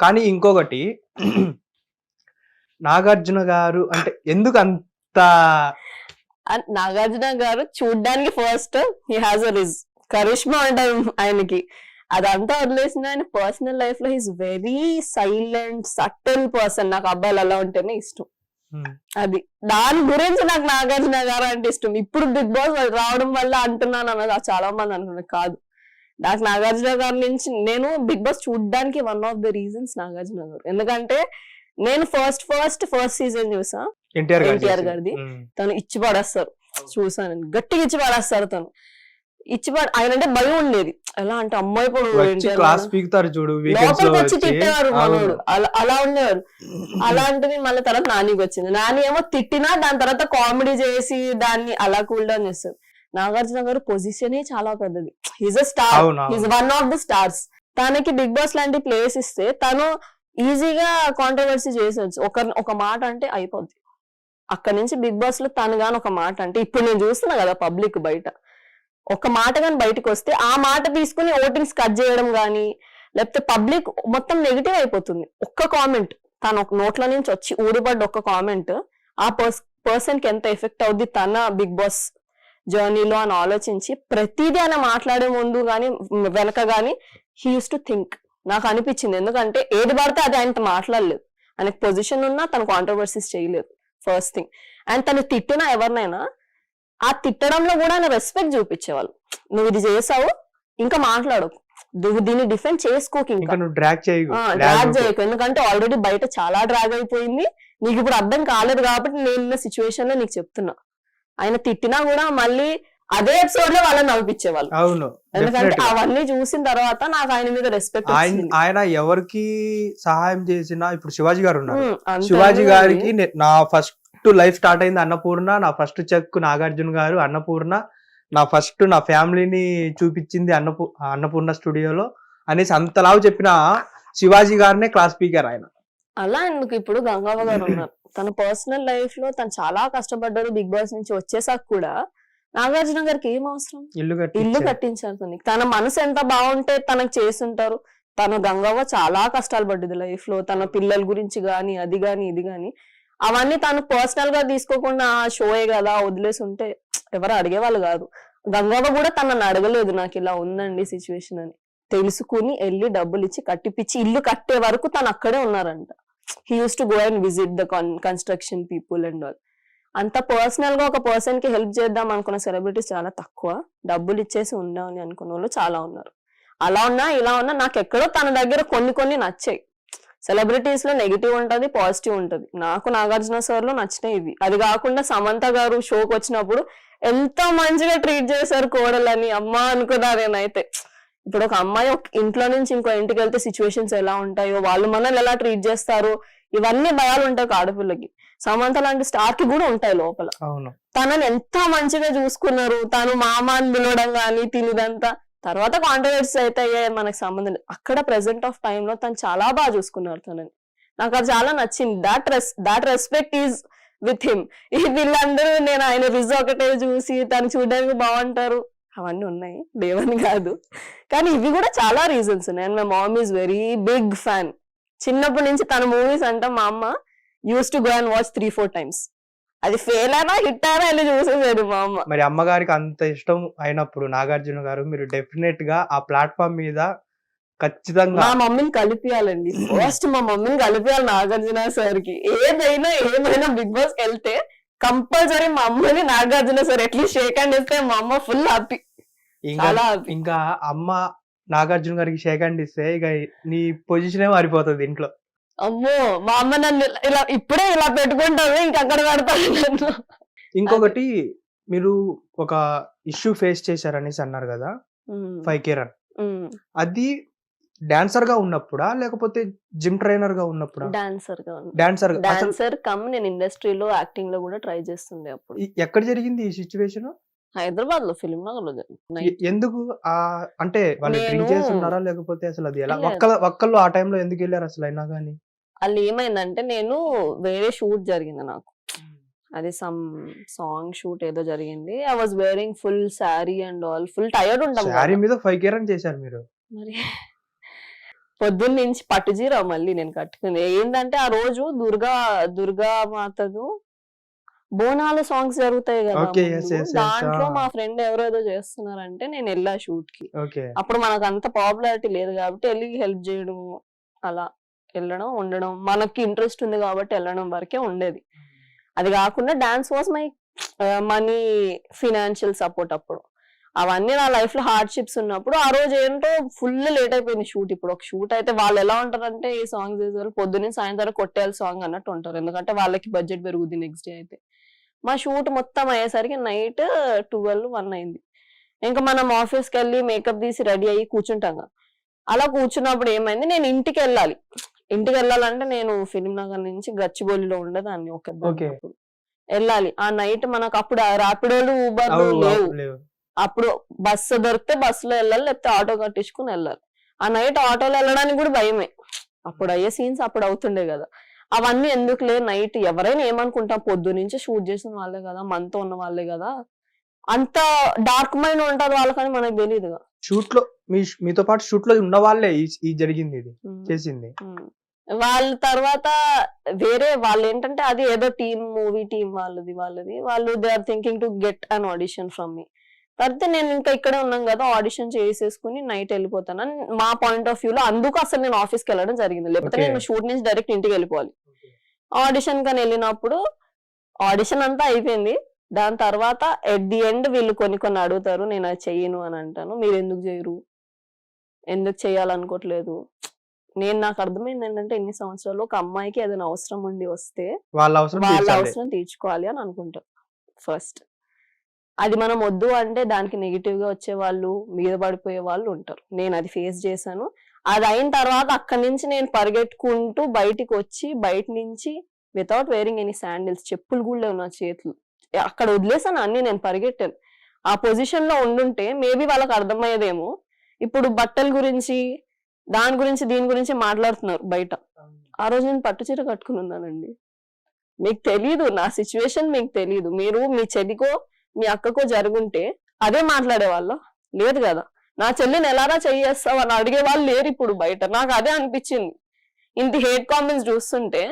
కానీ ఇంకొకటి నాగార్జున గారు అంటే ఎందుకు అంత నాగార్జున గారు చూడ్డానికి first he has a rizz charisma అంటారు ఆయనకి. అదంతా వదిలేసిన ఆయన పర్సనల్ లైఫ్లో he's very silent subtle person నాకు అబ్బాయిలు అలా ఉంటేనే ఇష్టం. ఉమ్, అది. దాని గురించి నాకు నాగార్జున గారు అంటే ఇష్టం. ఇప్పుడు బిగ్ బాస్ రావడం వల్ల అంటున్నాను అన్నది చాలా మంది అంటున్నారు. కాదు. నాకు నాగార్జున గారి నుంచి నేను బిగ్ బాస్ చూడడానికి one of the reasons Nagarjuna garu ఎందుకంటే నేను ఫస్ట్ ఫస్ట్ ఫస్ట్ సీజన్ చూసా. ఎన్టీఆర్. గారిది. తను ఇచ్చి పడేస్తారు. చూసాను. గట్టిగా ఇచ్చి పడేస్తారు తను. ఇచ్చి ఆయన అంటే భయం ఉండేది. ఎలా అంటే అమ్మాయి లో లోపలికి వచ్చి. తిట్టేవారు. మనోడు అలా అలా ఉండేవారు అలాంటిది మళ్ళీ తర్వాత నానికి వచ్చింది నాని ఏమో తిట్టినా దాని తర్వాత కామెడీ చేసి దాన్ని అలా కూల్ డౌన్ చేస్తారు. నాగార్జున గారు పొజిషన్ చాలా పెద్దది. Is a star. Is one of the stars తనకి బిగ్ బాస్ లాంటి ప్లేస్ ఇస్తే తను ఈజీగా కాంట్రవర్సీ చేసొచ్చు ఒక ఒక మాట అంటే అయిపోద్ది. అక్కడ నుంచి బిగ్ బాస్లో తను గాని ఒక మాట అంటే ఇప్పుడు నేను చూస్తున్నా కదా పబ్లిక్ బయట. ఒక మాట గాని బయటకు వస్తే ఆ మాట తీసుకుని ఓటింగ్స్ కట్ చేయడం గానీ లేకపోతే పబ్లిక్ మొత్తం నెగిటివ్ అయిపోతుంది. ఒక్క కామెంట్ తన ఒక నోట్ల నుంచి వచ్చి ఊడిపడ్డ ఒక్క కామెంట్ ఆ పర్స్ పర్సన్కి ఎంత ఎఫెక్ట్ అవుద్ది తన బిగ్ బాస్ జర్నీలో అని ఆలోచించి ప్రతిదీ ఆయన మాట్లాడే ముందు గానీ వెనక గానీ హీ యూస్ టు థింక్ నాకు అనిపించింది. ఎందుకంటే ఏది పడితే అది ఆయనతో మాట్లాడలేదు. ఆయనకు పొజిషన్ ఉన్నా తను కాంట్రవర్సీస్ చేయలేదు. ఫస్ట్ థింగ్ అండ్ తను తిట్టిన ఎవరినైనా ఆ తిట్టడంలో కూడా ఆయన రెస్పెక్ట్ చూపించేవాళ్ళు. నువ్వు ఇది చేసావు ఇంకా మాట్లాడు. నువ్వు దీన్ని డిఫెండ్ చేసుకోకు ఇంకా. డ్రాగ్ చేయకు. డ్రాగ్ చేయకు. ఎందుకంటే ఆల్రెడీ బయట చాలా డ్రాగ్ అయిపోయింది. నీకు ఇప్పుడు అర్థం కాలేదు కాబట్టి నేను సిచ్యువేషన్లో నీకు చెప్తున్నా. ఆయన తిట్టినా కూడా మళ్ళీ అదే ఎపిసోడ్లో వాళ్ళని నవ్వించేవాళ్ళు. అవును ఎందుకంటే. అవన్నీ చూసిన తర్వాత నాకు ఆయన మీద రెస్పెక్ట్ ఆయన ఆయన ఎవరికి సహాయం చేసినా ఇప్పుడు శివాజీ గారు ఉన్నారు. శివాజీ గారికి నే- నా ఫస్ట్ లైఫ్ స్టార్ట్ అయింది అన్నపూర్ణ నా ఫస్ట్ చెక్ నాగార్జున గారు అన్నపూర్ణ నా ఫస్ట్ నా ఫ్యామిలీని చూపించింది అన్నపూ అన్నపూర్ణ స్టూడియోలో అనేసి అంతలావు చెప్పిన శివాజీ గారినే క్లాస్ స్పీకర్ ఆయన. అలా ఎందుకు? ఇప్పుడు గంగవ్వ గారు ఉన్నారు. తన పర్సనల్ లైఫ్లో తను చాలా కష్టపడ్డారు బిగ్ బాస్ నుంచి వచ్చేసాక కూడా. నాగార్జున గారికి ఏం అవసరం? ఇల్లు ఇల్లు కట్టి కట్టించారు తనకి. తన మనసు ఎంత బాగుంటే తనకు చేసుంటారు తన గంగవ్వ చాలా కష్టాలు పడ్డది లైఫ్లో. తన పిల్లల గురించి గాని అది గాని ఇది గాని. అవన్నీ తను పర్సనల్గా తీసుకోకుండా ఆ షోయే కదా వదిలేసి ఉంటే ఎవరు అడిగేవాళ్ళు కాదు. గంగవ్వ కూడా తనని అడగలేదు నాకు ఇలా ఉందండి సిచ్యువేషన్ అని. తెలుసుకుని వెళ్ళి డబ్బులు ఇచ్చి కట్టిపిచ్చి ఇల్లు కట్టే వరకు తను అక్కడే ఉన్నారంట. He use to go and visit the construction people and all అంత పర్సనల్గా ఒక పర్సన్కి హెల్ప్ చేద్దాం అనుకున్న సెలబ్రిటీస్ చాలా తక్కువ. డబ్బులు ఇచ్చేసి ఉండాలి అనుకున్న వాళ్ళు చాలా ఉన్నారు. అలా ఉన్నా ఇలా ఉన్నా నాకు ఎక్కడో తన దగ్గర కొన్ని కొన్ని నచ్చాయి. సెలబ్రిటీస్లో నెగిటివ్ ఉంటది పాజిటివ్ ఉంటది. నాకు నాగార్జున సార్లో నచ్చినాయి ఇవి. అది కాకుండా సమంత గారు షోకి వచ్చినప్పుడు ఎంతో మంచిగా ట్రీట్ చేశారు కోడలని అమ్మా అనుకున్నా నేనైతే. ఇప్పుడు ఒక అమ్మాయి ఒక ఇంట్లో నుంచి ఇంకో ఇంటికి వెళ్తే సిచ్యువేషన్స్ ఎలా ఉంటాయో వాళ్ళు మనల్ని ఎలా ట్రీట్ చేస్తారు ఇవన్నీ భయాలు ఉంటాయి ఆడపిల్లకి. సమంత లాంటి స్టార్కి కూడా ఉంటాయి లోపల. తనని ఎంత మంచిగా చూసుకున్నారు తను మామ అని పిలవడం కానీ తినిదంతా. తర్వాత కాంట్రవర్సీస్ అయితే అయ్యాయి మనకు సంబంధం అక్కడ ప్రెసెంట్ ఆఫ్ టైమ్లో తను చాలా బాగా చూసుకున్నారు తనని. నాకు అది చాలా నచ్చింది. That res that respect is with him ఈ వీళ్ళందరూ నేను ఆయన రిజ్ ఒకటే చూసి తను చూడడానికి బాగుంటారు. అవన్నీ ఉన్నాయి. లేవని కాదు. కానీ ఇవి కూడా చాలా రీజన్స్ ఉన్నాయి. And my mom is very big fan చిన్నప్పటి నుంచి తన మూవీస్ అంటే మా అమ్మ use to go and watch three four times అది ఫెయిల్ అయినా హిట్ అయినా వెళ్ళి చూసేసాడు మా అమ్మ. మరి అమ్మగారికి అంత ఇష్టం అయినప్పుడు నాగార్జున గారు మీరు డెఫినెట్గా ఆ ప్లాట్ఫామ్ మీద ఖచ్చితంగా మా మమ్మీని కలిపియాలండి. ఫస్ట్ మా మమ్మీని కలిపియాలి నాగార్జున సార్కి ఏదైనా ఏమైనా బిగ్ బాస్ వెళ్తే కంపల్సరీ మా అమ్మని Nagarjuna sir at least shake hand ఇస్తే మా అమ్మ ఫుల్ హ్యాపీ ఇంకా. ఇంకా అమ్మ నాగార్జున గారికి షేక్ హ్యాండ్ ఇస్తే ఇక నీ పొజిషనే మారిపోతుంది ఇంట్లో. అమ్మో మా అమ్మ నన్ను ఇలా- ఇప్పుడే ఇలా పెట్టుకుంటాను ఇంకా అక్కడ పెడతాను నన్ను. ఇంకొకటి మీరు ఒక ఇష్యూ ఫేస్ చేశారనేసి అన్నారు కదా ఫైవ్ కే రన్ అది డాన్సర్గా ఉన్నప్పుడా లేకపోతే జిమ్ ట్రైనర్గా ఉన్నప్పుడా? డాన్సర్గా డాన్సర్ డాన్సర్ కమ్ నేను ఇండస్ట్రీలో యాక్టింగ్లో కూడా ట్రై చేస్తుండే అప్పుడు. ఎక్కడ జరిగింది ఈ సిచ్యువేషన్ హైదరాబాద్లో ఫిల్మ్ నగర్లో. ఎందుకు? ఆ అంటే వాళ్ళు డ్రింక్ నేను- చేస్తున్నారా? లేకపోతే అసలు అది ఎలా. ఒక్కల ఒక్కళ్ళు ఆ టైంలో ఎందుకు వెళ్ళారు అసలు అయినా కానీ వాళ్ళు ఏమైందంటే నేను వేరే షూట్ జరిగింది నాకు. అది సమ్ సాంగ్ షూట్ ఏదో జరిగింది. I was wearing full sari and all. Full tired ఉంటాం శారీ. మీద ఫైవ్ కే రన్ చేశారు మీరు. మరి పొద్దున్న నుంచి పట్టుచీర మళ్ళీ నేను కట్టుకుంది ఏంటంటే ఆ రోజు దుర్గా దుర్గా మాతను బోనాల సాంగ్స్ జరుగుతాయి కదా దాంట్లో. మా ఫ్రెండ్ ఎవరో ఏదో చేస్తున్నారంటే నేను వెళ్ళా షూట్కి. అప్పుడు మనకు అంత పాపులారిటీ లేదు కాబట్టి వెళ్ళి హెల్ప్ చేయడం అలా వెళ్ళడం ఉండడం. మనకి ఇంట్రెస్ట్ ఉంది కాబట్టి వెళ్ళడం వరకే ఉండేది. అది కాకుండా dance was my money financial support అప్పుడు. అవన్నీ నా లైఫ్లో హార్డ్షిప్స్ ఉన్నప్పుడు ఆ రోజు ఏంటో ఫుల్ లేట్ అయిపోయింది షూట్ ఇప్పుడు ఒక షూట్ అయితే వాళ్ళు ఎలా ఉంటారంటే ఈ సాంగ్స్ చేసేవాళ్ళు పొద్దున్నే సాయంత్రం కొట్టేయాలి సాంగ్ అన్నట్టు ఉంటారు. ఎందుకంటే వాళ్ళకి బడ్జెట్ పెరుగుద్ది నెక్స్ట్ డే అయితే. మా షూట్ మొత్తం అయ్యేసరికి నైట్ ట్వెల్వ్ వన్ అయింది. ఇంకా మనం ఆఫీస్కి వెళ్ళి మేకప్ తీసి రెడీ అయ్యి కూర్చుంటాం కదా. అలా కూర్చున్నప్పుడు ఏమైంది? నేను ఇంటికి వెళ్ళాలి ఇంటికి వెళ్ళాలంటే నేను ఫిలిం నగర్ నుంచి గచ్చిబౌలిలో ఉండేదాన్ని ఒక. వెళ్ళాలి. ఆ నైట్ మనకు అప్పుడు ర్యాపిడోలు ఊబర్ లేవు. లేవు. అప్పుడు బస్సు దొరికితే బస్సులో వెళ్ళాలి లేకపోతే ఆటో కట్టించుకుని వెళ్ళాలి. ఆ నైట్ ఆటోలో వెళ్ళడానికి కూడా భయమే. అప్పుడు అయ్యే సీన్స్ అప్పుడు అవుతుండే కదా. అవన్నీ ఎందుకులే నైట్ ఎవరైనా ఏమనుకుంటాం పొద్దు నుంచి షూట్ చేసిన వాళ్ళే కదా మనతో ఉన్న వాళ్ళే కదా. అంత డార్క్ మైండ్ ఉంటది వాళ్ళకని మనకు తెలియదు షూట్లో మీ మీతో పాటు షూట్లో ఉన్న వాళ్ళే ఈ- జరిగింది ఇది చేసింది. వాళ్ళ తర్వాత వేరే వాళ్ళు ఏంటంటే అది ఏదో టీమ్ మూవీ టీమ్ వాళ్ళది వాళ్ళది. వాళ్ళు they are thinking to get an audition from me తర్వాత నేను ఇంకా ఇక్కడే ఉన్నాం కదా ఆడిషన్ చేసేసుకుని నైట్ వెళ్ళిపోతాను. మా పాయింట్ ఆఫ్ వ్యూ లో అందుకు అసలు నేను ఆఫీస్కి వెళ్ళడం జరిగింది. లేకపోతే. నేను షూట్ నుంచి డైరెక్ట్ ఇంటికి వెళ్ళిపోవాలి. ఆడిషన్ కని వెళ్ళినప్పుడు ఆడిషన్ అంతా అయిపోయింది. దాని తర్వాత ఎట్ ది ఎండ్ వీళ్ళు కొన్ని కొన్ని అడుగుతారు నేను అది చెయ్యను అని అంటాను. మీరు ఎందుకు చేయరు? ఎందుకు చేయాలనుకోవట్లేదు? నేను నాకు అర్థమైంది ఏంటంటే ఎన్ని సంవత్సరాలు ఒక అమ్మాయికి ఏదైనా అవసరం ఉండి వస్తే వాళ్ళ అవసరం తీర్చుకోవాలి అని అనుకుంటాం. ఫస్ట్ అది మనం వద్దు అంటే దానికి నెగిటివ్గా వచ్చే వాళ్ళు మీద పడిపోయే వాళ్ళు ఉంటారు. నేను అది ఫేస్ చేశాను. అది అయిన తర్వాత అక్కడి నుంచి నేను పరిగెట్టుకుంటూ బయటికి వచ్చి బయట నుంచి వితౌట్ వేరింగ్ ఎనీ శాండిల్స్ చెప్పులు కూడా లేవు నా చేతులు. అక్కడ వదిలేసాను అన్ని నేను పరిగెట్టాను. ఆ పొజిషన్లో ఉండుంటే మేబీ వాళ్ళకి అర్థమయ్యేదేమో. ఇప్పుడు బట్టల గురించి దాని గురించి దీని గురించి మాట్లాడుతున్నారు బయట. ఆ రోజు నేను పట్టు చీర కట్టుకుని ఉన్నానండి. మీకు తెలీదు నా సిచ్యువేషన్ మీకు తెలీదు. మీరు మీ చెల్లికో మీ అక్కకో జరుగుంటే అదే మాట్లాడేవాళ్ళ? లేదు కదా. నా చెల్లిని ఎలారా చెయ్యేస్తావు అని అడిగే వాళ్ళు లేరు ఇప్పుడు బయట. నాకు అదే అనిపించింది. ఇంత హేట్ కామెంట్స్ చూస్తుంటే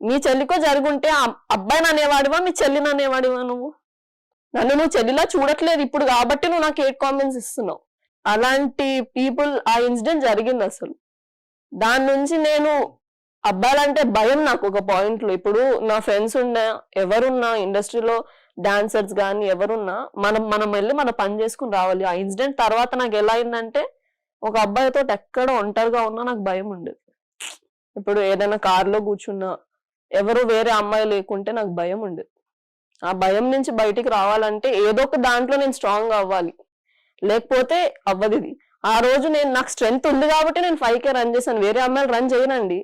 మీ చెల్లికో జరుగుంటే అబ్బాయిని అనేవాడివా మీ చెల్లిని అనేవాడివా నువ్వు? నన్ను నువ్వు చెల్లిలా చూడట్లేదు ఇప్పుడు కాబట్టి నువ్వు నాకు హేట్ కామెంట్స్ ఇస్తున్నావు. అలాంటి పీపుల్ ఆ ఇన్సిడెంట్ జరిగింది అసలు. దాని నుంచి నేను అబ్బాయిలంటే భయం నాకు ఒక పాయింట్లో ఇప్పుడు నా ఫ్రెండ్స్ ఉన్నా ఎవరున్నా ఇండస్ట్రీలో డాన్సర్స్ కానీ ఎవరున్నా మనం మనం వెళ్ళి మన పని చేసుకుని రావాలి. ఆ ఇన్సిడెంట్ తర్వాత నాకు ఎలా అయిందంటే ఒక అబ్బాయితో ఎక్కడ ఒంటరిగా ఉన్నా నాకు భయం ఉండేది. ఇప్పుడు ఏదైనా కారులో కూర్చున్నా ఎవరు వేరే అమ్మాయి లేకుంటే నాకు భయం ఉండేది. ఆ భయం నుంచి బయటికి రావాలంటే ఏదో ఒక దాంట్లో నేను స్ట్రాంగ్ అవ్వాలి. లేకపోతే అవ్వదు ఇది. ఆ రోజు నేను నాకు స్ట్రెంగ్త్ ఉంది కాబట్టి నేను ఫైవ్ కే రన్ చేశాను. వేరే అమ్మాయిలు రన్ చేయనండి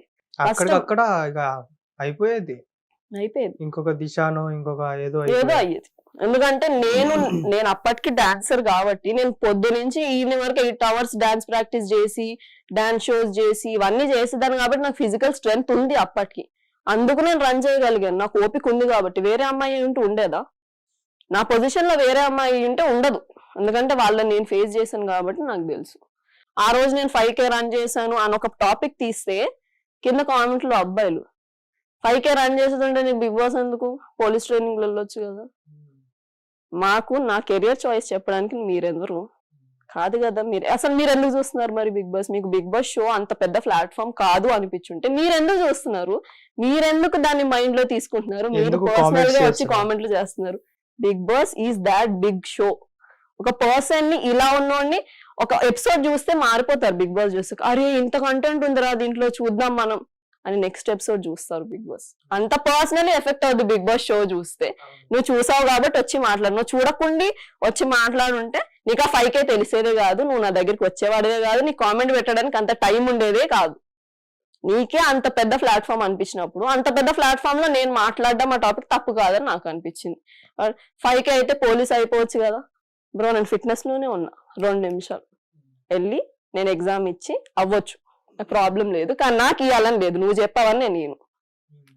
అయిపోయేది. అయిపోయేది. ఇంకొక దిశాను ఇంకొక ఏదో ఏదో. అయ్యేది. ఎందుకంటే నేను నేను అప్పటికి డాన్సర్ కాబట్టి నేను పొద్దు నుంచి ఈవినింగ్ వరకు ఎయిట్ అవర్స్ డాన్స్ ప్రాక్టీస్ చేసి డాన్స్ షోస్ చేసి ఇవన్నీ చేసేదాన్ని కాబట్టి నాకు ఫిజికల్ స్ట్రెంగ్త్ ఉంది అప్పటికి. అందుకు నేను రన్ చేయగలిగాను. నాకు ఓపిక ఉంది కాబట్టి. వేరే అమ్మాయి ఉంటే ఉండేదా? నా పొజిషన్లో వేరే అమ్మాయి ఉంటే ఉండదు. ఎందుకంటే వాళ్ళని నేను ఫేస్ చేశాను కాబట్టి నాకు తెలుసు. ఆ రోజు నేను ఫైవ్ కే రన్ చేశాను అని ఒక టాపిక్ తీస్తే కింద కామెంట్లో అబ్బాయిలు ఫైవ్ కే రన్ చేసేదంటే నీకు బిగ్ బాస్ ఎందుకు? పోలీస్ ట్రైనింగ్ వెళ్ళొచ్చు కదా. మాకు నా కెరియర్ చాయిస్ చెప్పడానికి మీరెందరు కాదు కదా మీరు అసలు మీరు ఎందుకు చూస్తున్నారు మరి బిగ్ బాస్? మీకు బిగ్ బాస్ షో అంత పెద్ద ప్లాట్ఫామ్ కాదు అనిపించుంటే మీరు ఎందుకు చూస్తున్నారు? మీరెందుకు దాన్ని మైండ్లో తీసుకుంటున్నారు? మీరు పర్సనల్గా వచ్చి? కామెంట్లు చేస్తున్నారు. Big Boss is that big show ఒక పర్సన్ని ఇలా ఉన్నోడిని ఒక ఎపిసోడ్ చూస్తే మారిపోతారు బిగ్ బాస్ చూస్తే. అరే ఇంత కంటెంట్ ఉందిరా దీంట్లో చూద్దాం మనం. అని నెక్స్ట్ ఎపిసోడ్ చూస్తారు బిగ్ బాస్ అంత పర్సనలీ ఎఫెక్ట్ అవుతుంది బిగ్ బాస్ షో చూస్తే. నువ్వు చూసావు కాబట్టి వచ్చి మాట్లాడు. నువ్వు చూడకుండి వచ్చి మాట్లాడుంటే నీకు ఆ ఫైవ్ కే తెలిసేదే కాదు నువ్వు నా దగ్గరికి వచ్చేవాడిదే కాదు నీకు కామెంట్ పెట్టడానికి అంత టైం ఉండేదే కాదు. నీకే అంత పెద్ద ప్లాట్ఫామ్ అనిపించినప్పుడు అంత పెద్ద ప్లాట్ఫామ్లో నేను మాట్లాడడం ఆ టాపిక్ తప్పు కాదని నాకు అనిపించింది. ఫైవ్ కే అయితే పోలీస్ అయిపోవచ్చు కదా. బ్రో నేను ఫిట్నెస్లోనే ఉన్నా. రెండు నిమిషాలు. వెళ్ళి నేను ఎగ్జామ్ ఇచ్చి అవ్వచ్చు. ప్రాబ్లం లేదు. కానీ నాకు ఇవ్వాలని లేదు. నువ్వు చెప్పావని నేను.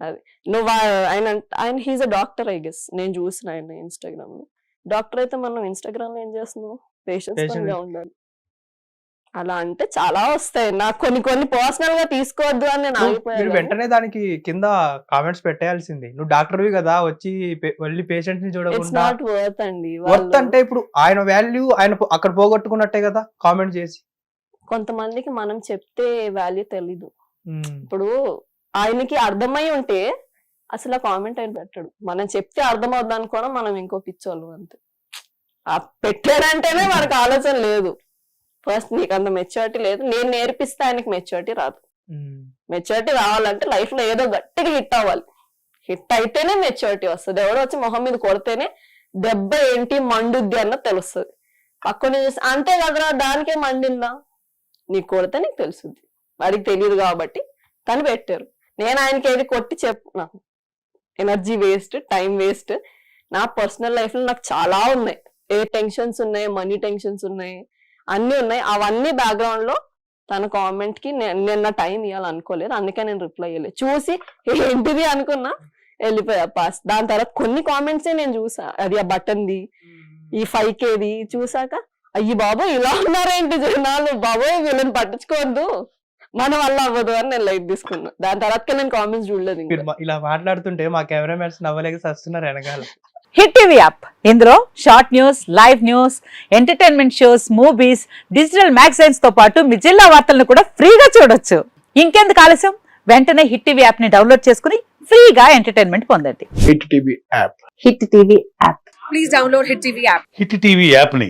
అది. నువ్వు ఆయన ఆయన he's a doctor I guess నేను చూసిన ఆయన ఇన్స్టాగ్రామ్లో. డాక్టర్ అయితే మనం ఇన్స్టాగ్రామ్లో ఏం చేస్తున్నావు. గా ఉండాలి. అలా అంటే చాలా వస్తాయి. నాకు కొన్ని కొన్ని పర్సనల్గా తీసుకోవద్దు అని నేను ఆగిపోయాను. వెంటనే దానికి కింద కామెంట్స్ పెట్టేయాల్సింది. నువ్వు డాక్టర్వి కదా వచ్చి వెళ్ళి పేషెంట్ని చూడకుండా వర్త్ అండి. వర్త్ అంటే ఇప్పుడు ఆయన వాల్యూ ఆయన అక్కడ పోగొట్టుకున్నట్టే కదా కామెంట్ చేసి. కొంతమందికి మనం చెప్తే వాల్యూ తెలీదు. ఇప్పుడు ఆయనకి అర్థమై ఉంటే అసలు ఆ కామెంట్ ఆయన పెట్టాడు. మనం చెప్తే అర్థం అవుద్ది అనుకోవడం మనం ఇంకో పిచ్చోళ్ళు అంతే. ఆ పెట్టాడంటేనే మనకు ఆలోచన లేదు. ఫస్ట్ నీకు అంత మెచ్యూరిటీ లేదు. నేను నేర్పిస్తే ఆయనకి మెచ్యూరిటీ రాదు. మెచ్యూరిటీ రావాలంటే లైఫ్లో ఏదో గట్టిగా హిట్ అవ్వాలి. హిట్ అయితేనే మెచ్యూరిటీ వస్తుంది. ఎవడో వచ్చి మొహం మీద కొడితేనే దెబ్బ ఏంటి మండుద్ది అన్నది తెలుస్తుంది. పక్కన చూసి అంతే కదరా దానికే మండిందా? నీకు కొడితే నీకు తెలుస్తుంది వాడికి తెలియదు కాబట్టి తను పెట్టారు. నేను ఆయనకి ఏది కొట్టి చెప్పు ఎనర్జీ వేస్ట్ టైం వేస్ట్ నా పర్సనల్ లైఫ్లో నాకు చాలా ఉన్నాయి. ఏ టెన్షన్స్ ఉన్నాయి మనీ టెన్షన్స్ ఉన్నాయి అన్నీ ఉన్నాయి. అవన్నీ బ్యాక్గ్రౌండ్లో తన కామెంట్కి నేను నా టైం ఇవ్వాలనుకోలేదు అందుకే నేను రిప్లై ఇవ్వలేదు చూసి ఏంటిది అనుకున్నా వెళ్ళిపోయా పాస్ దాని తర్వాత కొన్ని కామెంట్సే నేను చూసా. అది ఆ బటన్ది ఈ ఫైవ్ కేది చూసాక అయ్యి బాబోయ్ ఇలా ఉన్నారేంటి జనాలు? బాబోయ్ వీళ్ళని పట్టించుకోవద్దు. మన వల్ల అవ్వదు అని నేను లైట్ తీసుకున్నా. దాని తర్వాత నేను కామెంట్స్ చూడలేదు ఇలా మాట్లాడుతుంటే మా కెమెరామెన్స్ నవ్వలేక వస్తున్నారు వెనకాల. హిట్ టీవీ యాప్ ఇందులో short news live news entertainment shows movies digital మ్యాగజైన్స్తో పాటు మీ జిల్లా వార్తలను కూడా ఫ్రీగా చూడొచ్చు. ఇంకెందుకు ఆలస్యం? వెంటనే హిట్ టీవీ యాప్ని డౌన్లోడ్ చేసుకుని ఫ్రీగా ఎంటర్టైన్మెంట్ పొందండి. Hit TV app hit TV app please download Hit TV app. Hit TV యాప్ని